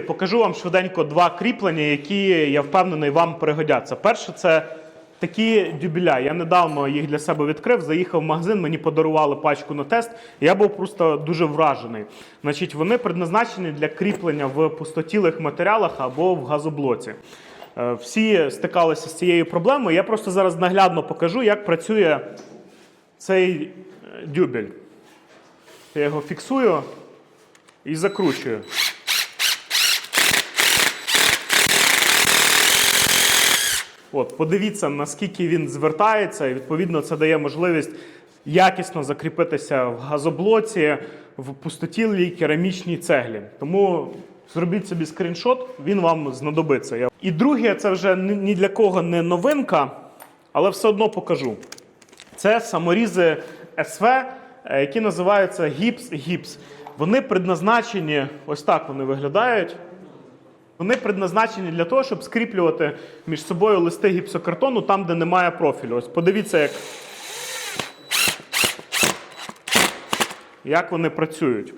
Покажу вам швиденько два кріплення, які я впевнений вам пригодяться. Перше, це такі дюбеля. Я недавно їх для себе відкрив, заїхав в магазин, мені подарували пачку на тест. Я був просто дуже вражений. Значить, вони предназначені для кріплення в пустотілих матеріалах або в газоблоці. Е, Всі стикалися з цією проблемою. Я просто зараз наглядно покажу, як працює цей е, дюбель. Я його фіксую і закручую. От, подивіться, наскільки він звертається, і відповідно це дає можливість якісно закріпитися в газоблоці, в пустотілій керамічній цеглі. Тому зробіть собі скріншот, він вам знадобиться. І друге, це вже ні ні для кого не новинка, але все одно покажу. Це саморізи СВ, е, які називаються гіпс-гіпс. Вони предназначені, ось так вони виглядають. Вони предназначені для того, щоб скріплювати між собою листи гіпсокартону там, де немає профілю. Ось подивіться, як, як вони працюють.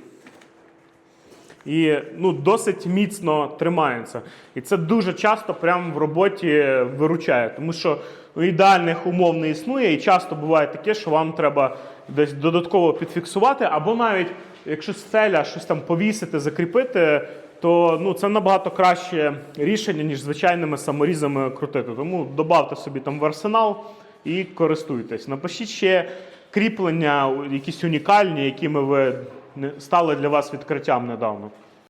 І ну, досить міцно тримаються. І це дуже часто прямо в роботі виручає, тому що ну, ідеальних умов не існує, і часто буває таке, що вам треба десь додатково підфіксувати, або навіть якщо стеля щось там повісити, закріпити, то ну, це набагато краще рішення, ніж звичайними саморізами крутити. Тому додавте собі там в арсенал і користуйтесь. Напишіть ще кріплення, якісь унікальні, якими ви стали для вас відкриттям недавно.